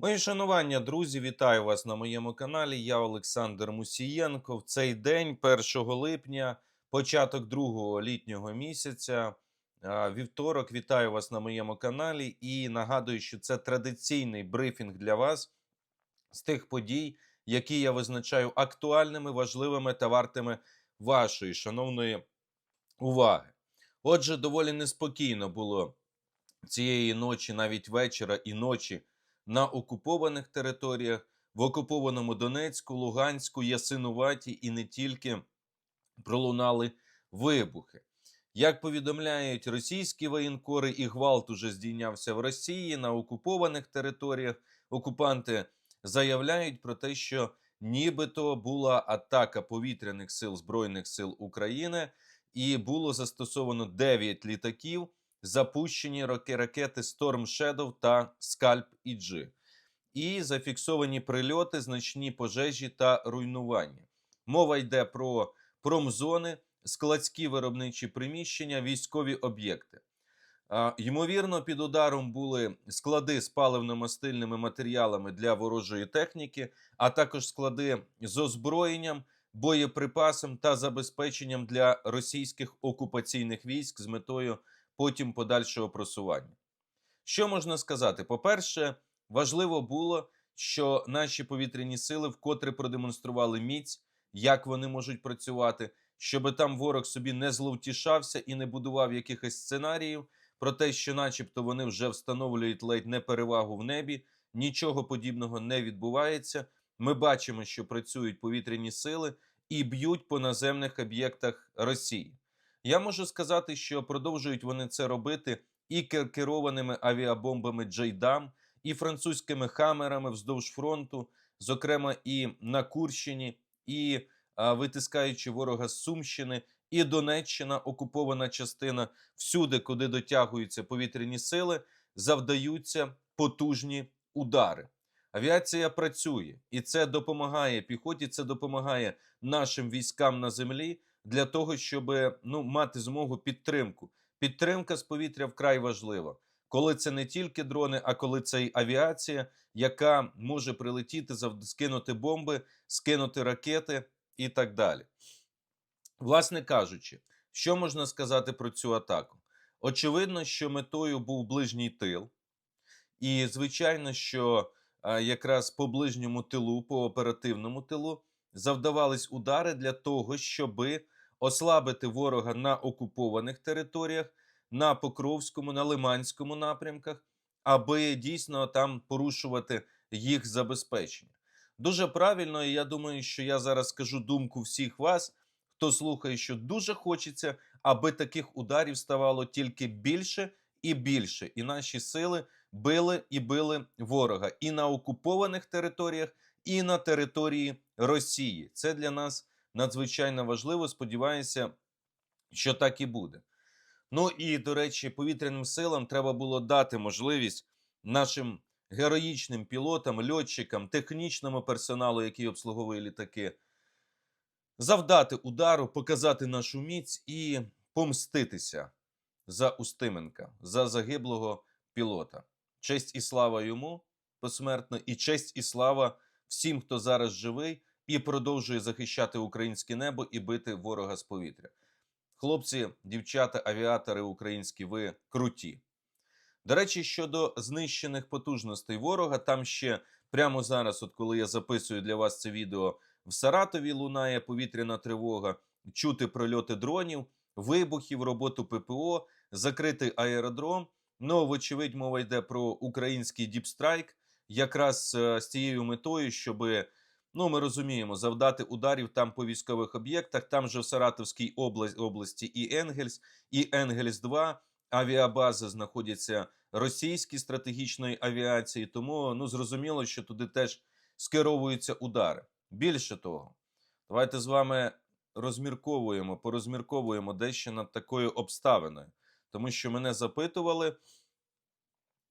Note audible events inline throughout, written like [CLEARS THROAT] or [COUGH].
Мої шанування, друзі, вітаю вас на моєму каналі. Я Олександр Мусієнко. В цей день, 1 липня, початок другого літнього місяця. Вівторок, вітаю вас на моєму каналі і нагадую, що це традиційний брифінг для вас з тих подій, які я визначаю актуальними, важливими та вартими вашої шановної уваги. Отже, доволі неспокійно було цієї ночі, навіть вечора і ночі на окупованих територіях, в окупованому Донецьку, Луганську, Ясинуваті і не тільки пролунали вибухи. Як повідомляють російські воєнкори, і гвалт уже здійнявся в Росії на окупованих територіях. Окупанти заявляють про те, що нібито була атака повітряних сил Збройних сил України, і було застосовано 9 літаків, запущені ракети Storm Shadow та Scalp EG. І зафіксовані прильоти, значні пожежі та руйнування. Мова йде про промзони, складські виробничі приміщення, військові об'єкти. Ймовірно, під ударом були склади з паливно-мастильними матеріалами для ворожої техніки, а також склади з озброєнням, боєприпасом та забезпеченням для російських окупаційних військ з метою потім подальшого просування. Що можна сказати? По-перше, важливо було, що наші повітряні сили вкотре продемонстрували міць, як вони можуть працювати, щоб там ворог собі не зловтішався і не будував якихось сценаріїв про те, що, начебто, вони вже встановлюють ледь не перевагу в небі. Нічого подібного не відбувається. Ми бачимо, що працюють повітряні сили і б'ють по наземних об'єктах Росії. Я можу сказати, що продовжують вони це робити і керованими авіабомбами Джейдам, і французькими хамерами вздовж фронту, зокрема і на Курщині, і а, витискаючи ворога з Сумщини, і Донеччина, окупована частина, всюди, куди дотягуються повітряні сили, завдаються потужні удари. Авіація працює, і це допомагає піхоті, це допомагає нашим військам на землі для того, щоб ну, мати змогу підтримку. Підтримка з повітря вкрай важлива. Коли це не тільки дрони, а коли це й авіація, яка може прилетіти, скинути бомби, скинути ракети і так далі. Власне кажучи, що можна сказати про цю атаку? Очевидно, що метою був ближній тил, і звичайно, що а, якраз по ближньому тилу, по оперативному тилу, завдавались удари для того, щоби ослабити ворога на окупованих територіях, на Покровському, на Лиманському напрямках, аби дійсно там порушувати їх забезпечення. Дуже правильно, і я думаю, що я зараз скажу думку всіх вас, хто слухає, що дуже хочеться, аби таких ударів ставало тільки більше і більше, і наші сили били і били ворога і на окупованих територіях, і на території Росії. Це для нас надзвичайно важливо. Сподіваюся, що так і буде. Ну і до речі, повітряним силам треба було дати можливість нашим героїчним пілотам, льотчикам, технічному персоналу, який обслуговує літаки, завдати удару, показати нашу міць і помститися за Устименка, за загиблого пілота. Честь і слава йому посмертно, і честь і слава всім, хто зараз живий і продовжує захищати українське небо і бити ворога з повітря. Хлопці, дівчата, авіатори українські, ви круті. До речі, щодо знищених потужностей ворога, там ще прямо зараз, от коли я записую для вас це відео, в Саратові лунає повітряна тривога, чути прольоти дронів, вибухів, роботу ППО, закритий аеродром. Ну, вочевидь, мова йде про український діпстрайк, якраз е, з тією метою, щоб, ну, ми розуміємо, завдати ударів там по військових об'єктах. Там же в Саратовській області, області і Енгельс, і Енгельс 2 авіабази знаходяться російські стратегічної авіації. Тому ну зрозуміло, що туди теж скеровуються удари. Більше того, давайте з вами розмірковуємо, порозмірковуємо дещо над такою обставиною, тому що мене запитували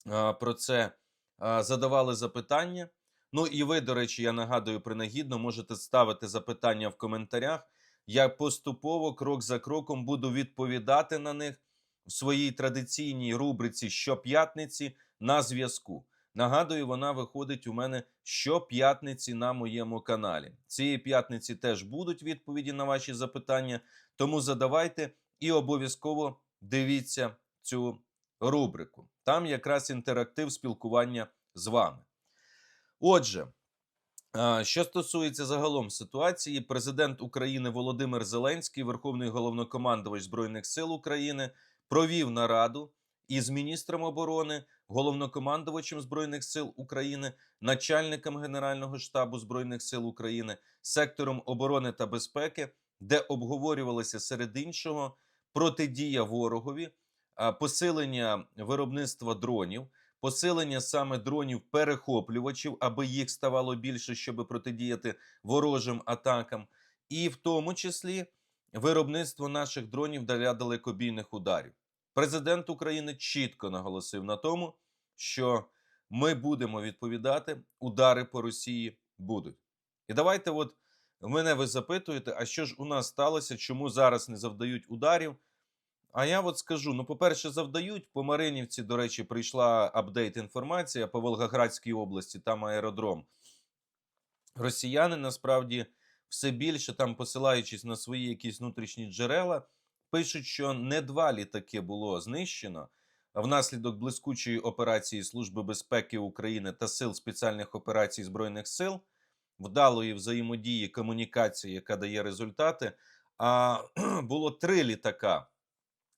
а, про це, а, задавали запитання. Ну і ви, до речі, я нагадую принагідно, можете ставити запитання в коментарях. Я поступово, крок за кроком, буду відповідати на них в своїй традиційній рубриці щоп'ятниці на зв'язку. Нагадую, вона виходить у мене щоп'ятниці на моєму каналі. Цієї п'ятниці теж будуть відповіді на ваші запитання, тому задавайте і обов'язково дивіться цю рубрику. Там якраз інтерактив спілкування з вами. Отже, що стосується загалом ситуації, президент України Володимир Зеленський, Верховний головнокомандувач Збройних сил України, провів нараду із міністром оборони, головнокомандувачем Збройних сил України, начальником Генерального штабу Збройних сил України, сектором оборони та безпеки, де обговорювалося серед іншого протидія ворогові, посилення виробництва дронів, посилення саме дронів-перехоплювачів, аби їх ставало більше, щоб протидіяти ворожим атакам, і в тому числі виробництво наших дронів для далекобійних ударів. Президент України чітко наголосив на тому, що ми будемо відповідати, удари по Росії будуть. І давайте, от мене ви запитуєте, а що ж у нас сталося, чому зараз не завдають ударів? А я от скажу: ну, по-перше, завдають. По Маринівці, до речі, прийшла апдейт інформація по Волгоградській області, там аеродром. Росіяни насправді все більше, там посилаючись на свої якісь внутрішні джерела, пишуть, що не два літаки було знищено. Внаслідок блискучої операції Служби безпеки України та сил спеціальних операцій Збройних сил, вдалої взаємодії комунікації, яка дає результати. А [CLEARS THROAT] було три літака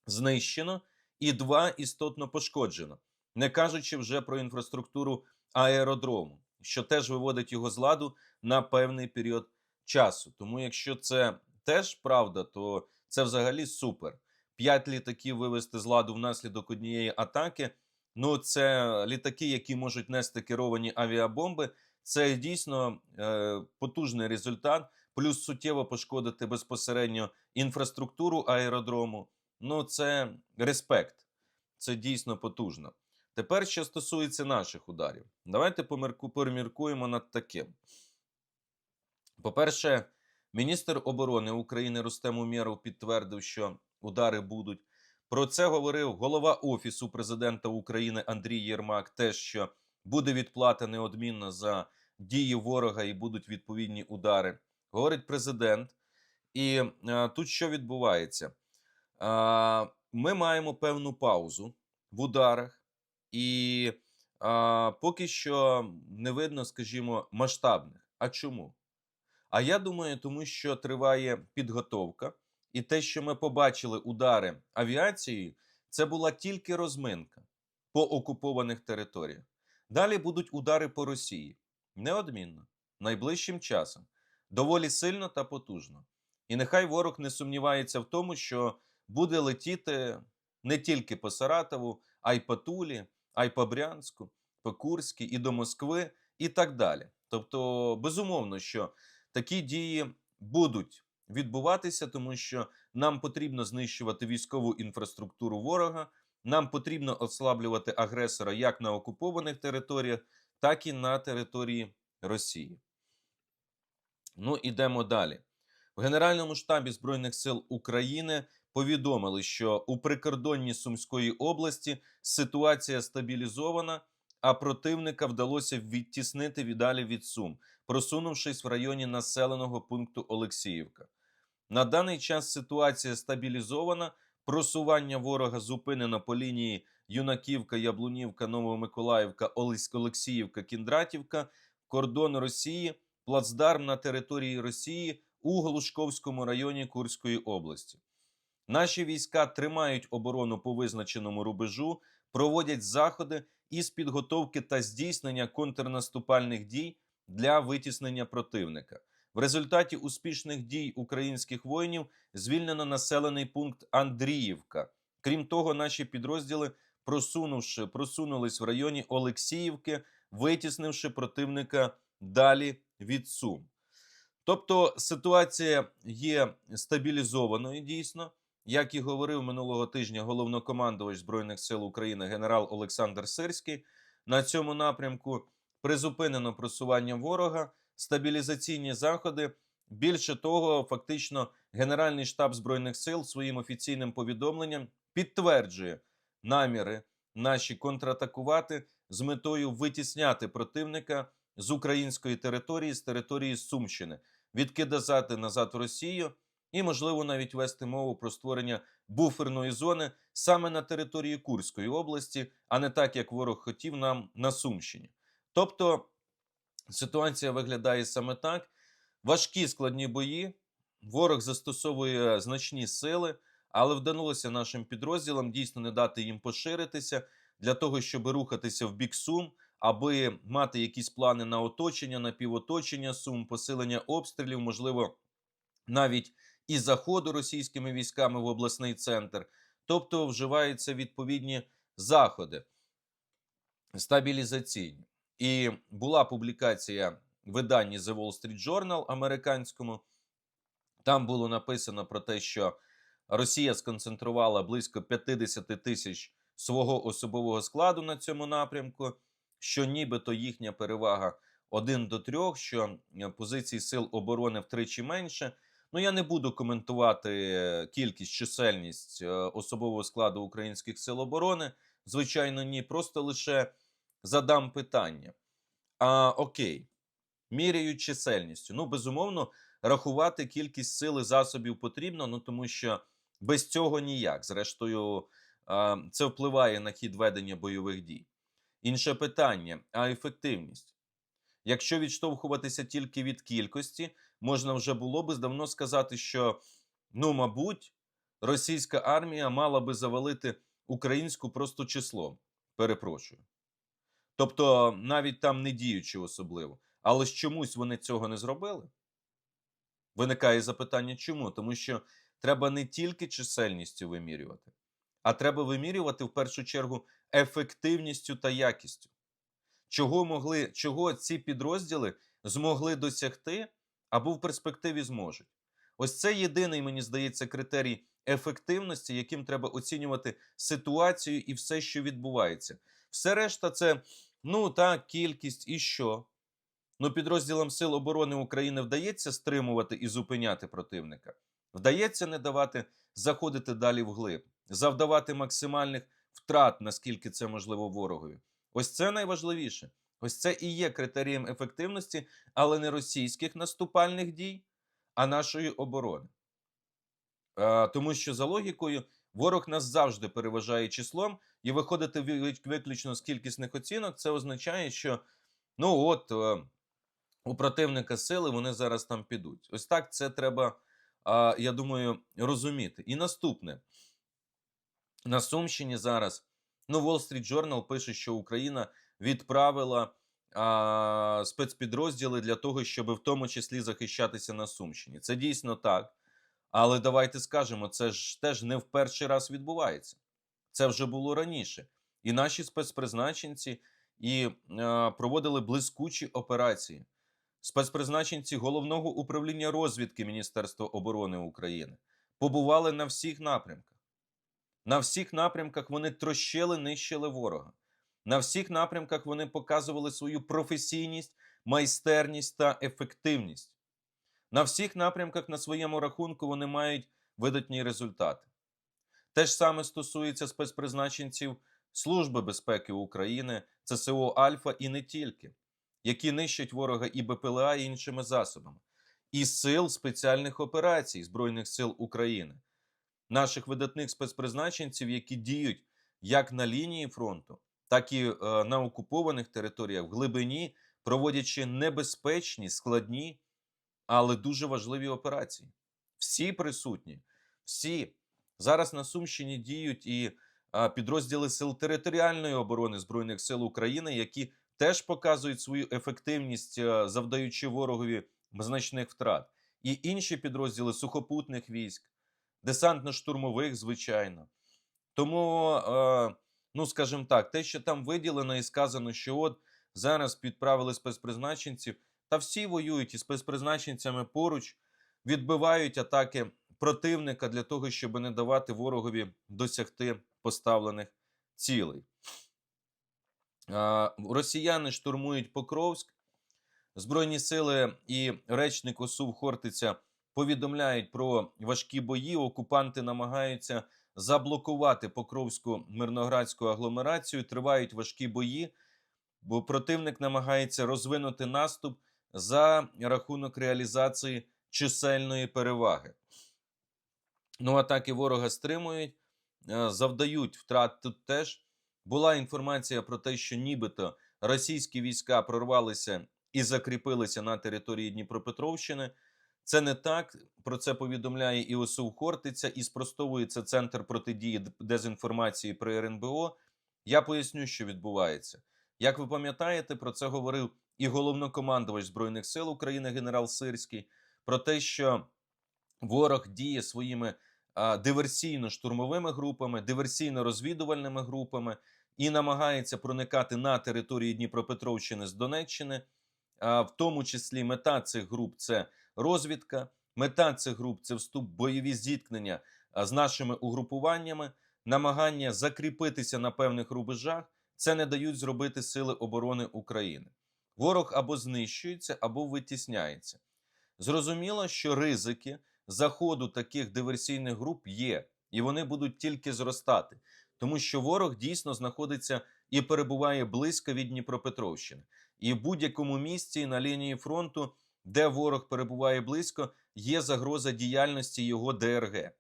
знищено і два істотно пошкоджено, не кажучи вже про інфраструктуру аеродрому, що теж виводить його з ладу на певний період часу. Тому, якщо це теж правда, то це взагалі супер. П'ять літаків вивести з ладу внаслідок однієї атаки. Ну, це літаки, які можуть нести керовані авіабомби. Це дійсно е, потужний результат, плюс суттєво пошкодити безпосередньо інфраструктуру аеродрому. Ну, це респект. Це дійсно потужно. Тепер, що стосується наших ударів, давайте помірку, поміркуємо над таким. По-перше, міністр оборони України Рустем Умєров підтвердив, що удари будуть. Про це говорив голова Офісу президента України Андрій Єрмак. Те, що буде відплата неодмінно за дії ворога і будуть відповідні удари. Говорить президент. І а, тут що відбувається? Ми маємо певну паузу в ударах, і поки що не видно, скажімо, масштабних. А чому? А я думаю, тому що триває підготовка, і те, що ми побачили удари авіацією, це була тільки розминка по окупованих територіях. Далі будуть удари по Росії неодмінно, найближчим часом, доволі сильно та потужно. І нехай ворог не сумнівається в тому, що буде летіти не тільки по Саратову, а й по Тулі, а й по Брянську, по Курській і до Москви, і так далі. Тобто, безумовно, що такі дії будуть відбуватися, тому що нам потрібно знищувати військову інфраструктуру ворога, нам потрібно ослаблювати агресора як на окупованих територіях, так і на території Росії. Ну, ідемо далі. В Генеральному штабі Збройних сил України повідомили, що у прикордонні Сумської області ситуація стабілізована, а противника вдалося відтіснити віддалі від Сум, просунувшись в районі населеного пункту Олексіївка. На даний час ситуація стабілізована. Просування ворога зупинено по лінії Юнаківка, Яблунівка, Новомиколаївка, Олексіївка, Кіндратівка, кордон Росії, плацдарм на території Росії у Глушковському районі Курської області. Наші війська тримають оборону по визначеному рубежу, проводять заходи із підготовки та здійснення контрнаступальних дій для витіснення противника. В результаті успішних дій українських воїнів звільнено населений пункт Андріївка. Крім того, наші підрозділи, просунувши, просунулись в районі Олексіївки, витіснивши противника далі від Сум. Тобто ситуація є стабілізованою дійсно. Як і говорив минулого тижня головнокомандувач Збройних сил України генерал Олександр Сирський, на цьому напрямку призупинено просування ворога, стабілізаційні заходи. Більше того, фактично, Генеральний штаб Збройних сил своїм офіційним повідомленням підтверджує наміри наші контратакувати з метою витісняти противника з української території, з території Сумщини, відкидати назад в Росію і, можливо, навіть вести мову про створення буферної зони саме на території Курської області, а не так, як ворог хотів нам на Сумщині. Тобто ситуація виглядає саме так: важкі складні бої, ворог застосовує значні сили, але вдалося нашим підрозділам дійсно не дати їм поширитися для того, щоб рухатися в бік Сум, аби мати якісь плани на оточення, на півоточення Сум, посилення обстрілів, можливо, навіть і заходу російськими військами в обласний центр. Тобто вживаються відповідні заходи стабілізаційні. І була публікація в виданні The Wall Street Journal американському. Там було написано про те, що Росія сконцентрувала близько 50 тисяч свого особового складу на цьому напрямку, що нібито їхня перевага 1 до 3, що позицій сил оборони втричі менше. Ну, я не буду коментувати е, кількість, чисельність е, особового складу українських сил оборони. Звичайно, ні. Просто лише задам питання. А, Окей, міряють чисельністю. Ну, безумовно, рахувати кількість сил і засобів потрібно, ну тому що без цього ніяк. Зрештою, це впливає на хід ведення бойових дій. Інше питання: а ефективність? Якщо відштовхуватися тільки від кількості, можна вже було би давно сказати, що, ну, мабуть, російська армія мала би завалити українську просто числом. Перепрошую. Тобто, навіть там не діючи особливо. Але ж чомусь вони цього не зробили. Виникає запитання, чому? Тому що треба не тільки чисельністю вимірювати, а треба вимірювати в першу чергу ефективністю та якістю. Чого могли, чого ці підрозділи змогли досягти або в перспективі зможуть. Ось це єдиний, мені здається, критерій ефективності, яким треба оцінювати ситуацію і все, що відбувається. Все решта, це ну так, кількість і що. Ну, підрозділам Сил оборони України вдається стримувати і зупиняти противника. Вдається не давати заходити далі вглиб, завдавати максимальних втрат, наскільки це можливо ворогові. Ось це найважливіше. Ось це і є критерієм ефективності, але не російських наступальних дій, а нашої оборони. А, тому що за логікою ворог нас завжди переважає числом, і виходити виключно з кількісних оцінок, це означає, що ну от е, у противника сили вони зараз там підуть. Ось так це треба, а, я думаю, розуміти. І наступне на Сумщині зараз. Ну, Wall Street Journal пише, що Україна відправила а, спецпідрозділи для того, щоб в тому числі захищатися на Сумщині. Це дійсно так. Але давайте скажемо, це ж теж не в перший раз відбувається. Це вже було раніше. І наші спецпризначенці і а, проводили блискучі операції. Спецпризначенці головного управління розвідки Міністерства оборони України побували на всіх напрямках. На всіх напрямках вони трощили, нищили ворога. На всіх напрямках вони показували свою професійність, майстерність та ефективність. На всіх напрямках на своєму рахунку вони мають видатні результати. Те ж саме стосується спецпризначенців Служби безпеки України, ЦСО Альфа і не тільки, які нищать ворога і БПЛА і іншими засобами, і сил спеціальних операцій Збройних сил України наших видатних спецпризначенців, які діють як на лінії фронту, так і е, на окупованих територіях в глибині, проводячи небезпечні, складні, але дуже важливі операції. Всі присутні, всі зараз на Сумщині діють і підрозділи сил територіальної оборони Збройних сил України, які теж показують свою ефективність, е, завдаючи ворогові значних втрат, і інші підрозділи сухопутних військ десантно-штурмових, звичайно. Тому, е, ну скажімо так, те, що там виділено і сказано, що от зараз підправили спецпризначенців, та всі воюють із спецпризначенцями поруч, відбивають атаки противника для того, щоб не давати ворогові досягти поставлених цілей. Росіяни штурмують Покровськ. Збройні сили і речник ОСУВ Хортиця повідомляють про важкі бої. Окупанти намагаються заблокувати Покровську мирноградську агломерацію. Тривають важкі бої. бо противник намагається розвинути наступ за рахунок реалізації чисельної переваги. Ну, атаки ворога стримують, е, завдають втрат тут теж. Була інформація про те, що нібито російські війська прорвалися і закріпилися на території Дніпропетровщини. Це не так. Про це повідомляє і ОСУ Хортиця, і спростовується Центр протидії дезінформації при РНБО. Я поясню, що відбувається. Як ви пам'ятаєте, про це говорив і головнокомандувач Збройних сил України генерал Сирський, про те, що ворог діє своїми диверсійно-штурмовими групами, диверсійно-розвідувальними групами і намагається проникати на території Дніпропетровщини з Донеччини. В тому числі мета цих груп це розвідка, мета цих груп це вступ в бойові зіткнення з нашими угрупуваннями, намагання закріпитися на певних рубежах. Це не дають зробити сили оборони України. Ворог або знищується, або витісняється. Зрозуміло, що ризики заходу таких диверсійних груп є, і вони будуть тільки зростати, тому що ворог дійсно знаходиться і перебуває близько від Дніпропетровщини. І в будь-якому місці на лінії фронту, де ворог перебуває близько, є загроза діяльності його ДРГ.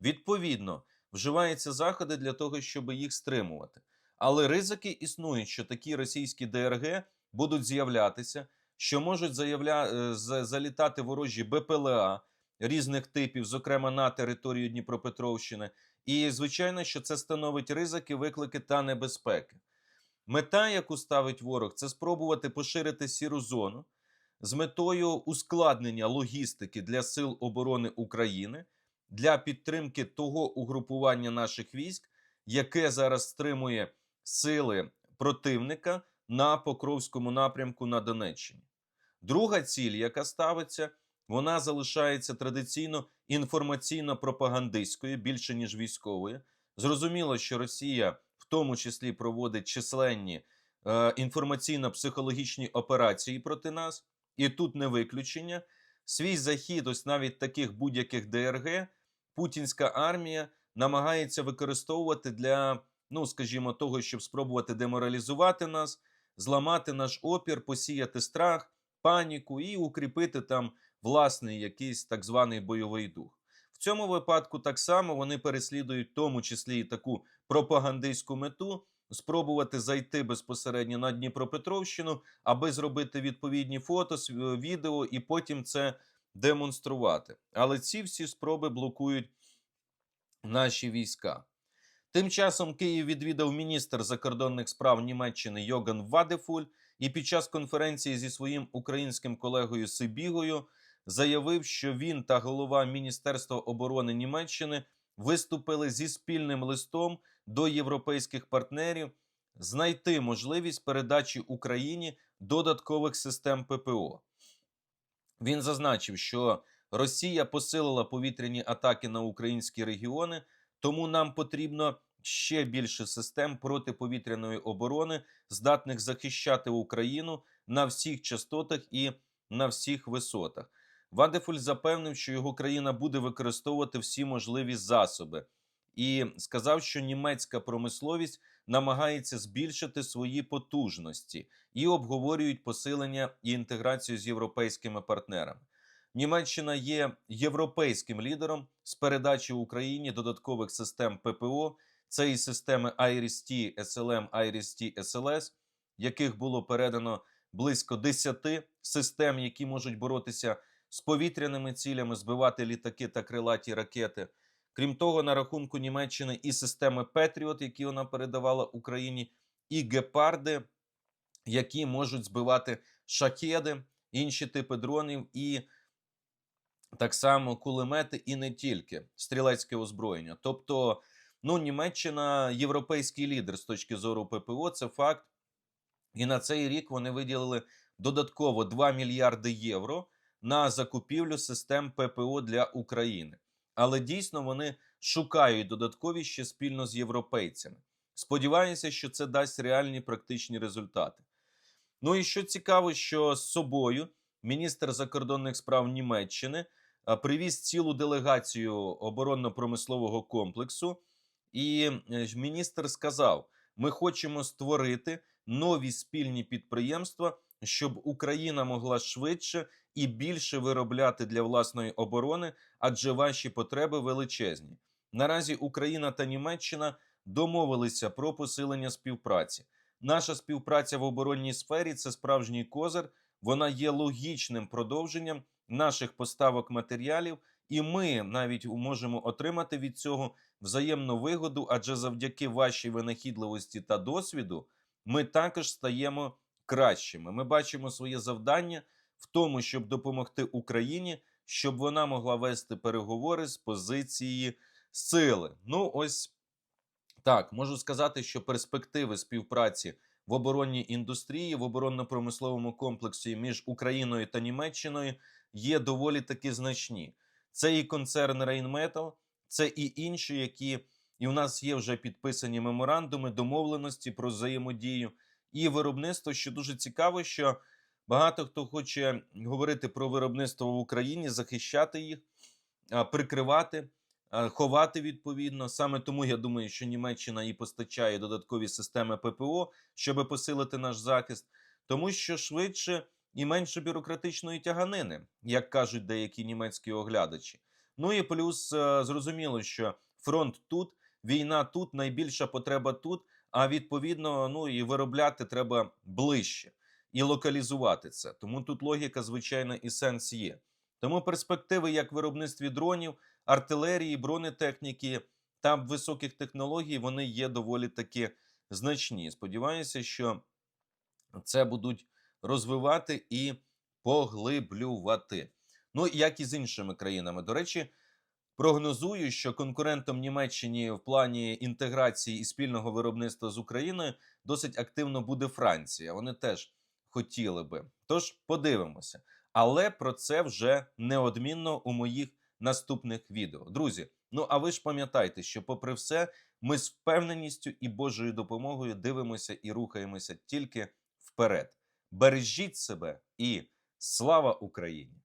Відповідно, вживаються заходи для того, щоб їх стримувати. Але ризики існують, що такі російські ДРГ будуть з'являтися, що можуть заявля... е, залітати ворожі БПЛА різних типів, зокрема на територію Дніпропетровщини. І звичайно, що це становить ризики, виклики та небезпеки. Мета, яку ставить ворог, це спробувати поширити сіру зону з метою ускладнення логістики для сил оборони України для підтримки того угрупування наших військ, яке зараз стримує сили противника на Покровському напрямку на Донеччині. Друга ціль, яка ставиться, вона залишається традиційно інформаційно-пропагандистською, більше ніж військовою. Зрозуміло, що Росія в тому числі проводить численні е, інформаційно-психологічні операції проти нас, і тут не виключення. Свій захід, ось навіть таких будь-яких ДРГ, путінська армія намагається використовувати для, ну скажімо, того, щоб спробувати деморалізувати нас, зламати наш опір, посіяти страх, паніку і укріпити там власний якийсь так званий бойовий дух. В цьому випадку так само вони переслідують в тому числі і таку пропагандистську мету спробувати зайти безпосередньо на Дніпропетровщину, аби зробити відповідні фото, св- відео і потім це демонструвати. Але ці всі спроби блокують наші війська. Тим часом Київ відвідав міністр закордонних справ Німеччини Йоган Вадефуль і під час конференції зі своїм українським колегою Сибігою заявив, що він та голова Міністерства оборони Німеччини виступили зі спільним листом до європейських партнерів знайти можливість передачі Україні додаткових систем ППО. Він зазначив, що Росія посилила повітряні атаки на українські регіони, тому нам потрібно ще більше систем протиповітряної оборони, здатних захищати Україну на всіх частотах і на всіх висотах. Вадефуль запевнив, що його країна буде використовувати всі можливі засоби, і сказав, що німецька промисловість намагається збільшити свої потужності і обговорюють посилення і інтеграцію з європейськими партнерами. Німеччина є європейським лідером з передачі Україні додаткових систем ППО. Це і системи IRIS-T, SLM, IRIS-T, SLS, яких було передано близько 10 систем, які можуть боротися з повітряними цілями, збивати літаки та крилаті ракети. Крім того, на рахунку Німеччини і системи Петріот, які вона передавала Україні, і гепарди, які можуть збивати шахеди, інші типи дронів, і так само кулемети, і не тільки стрілецьке озброєння. Тобто, ну, Німеччина європейський лідер з точки зору ППО, це факт. І на цей рік вони виділили додатково 2 мільярди євро на закупівлю систем ППО для України. Але дійсно вони шукають додаткові ще спільно з європейцями. Сподіваюся, що це дасть реальні практичні результати. Ну і що цікаво, що з собою міністр закордонних справ Німеччини привіз цілу делегацію оборонно-промислового комплексу. І е, міністр сказав: ми хочемо створити нові спільні підприємства, щоб Україна могла швидше і більше виробляти для власної оборони, адже ваші потреби величезні. Наразі Україна та Німеччина домовилися про посилення співпраці. Наша співпраця в оборонній сфері це справжній козир. Вона є логічним продовженням наших поставок матеріалів, і ми навіть можемо отримати від цього взаємну вигоду, адже завдяки вашій винахідливості та досвіду ми також стаємо кращими. Ми бачимо своє завдання в тому, щоб допомогти Україні, щоб вона могла вести переговори з позиції сили. Ну, ось так можу сказати, що перспективи співпраці в оборонній індустрії, в оборонно-промисловому комплексі між Україною та Німеччиною є доволі таки значні. Це і концерн Rheinmetall, це і інші, які і в нас є вже підписані меморандуми, домовленості про взаємодію і виробництво, що дуже цікаво, що багато хто хоче говорити про виробництво в Україні, захищати їх, прикривати, ховати відповідно. Саме тому я думаю, що Німеччина і постачає додаткові системи ППО, щоб посилити наш захист, тому що швидше і менше бюрократичної тяганини, як кажуть деякі німецькі оглядачі. Ну і плюс е, зрозуміло, що фронт тут, війна тут, найбільша потреба тут. А відповідно, ну і виробляти треба ближче і локалізувати це. Тому тут логіка, звичайно, і сенс є. Тому перспективи як виробництві дронів, артилерії, бронетехніки та високих технологій вони є доволі таки значні. Сподіваюся, що це будуть розвивати і поглиблювати. Ну як і з іншими країнами. До речі, прогнозую, що конкурентом Німеччині в плані інтеграції і спільного виробництва з Україною досить активно буде Франція. Вони теж хотіли би. Тож подивимося. Але про це вже неодмінно у моїх наступних відео. Друзі, ну а ви ж пам'ятайте, що, попри все, ми з впевненістю і Божою допомогою дивимося і рухаємося тільки вперед. Бережіть себе і слава Україні!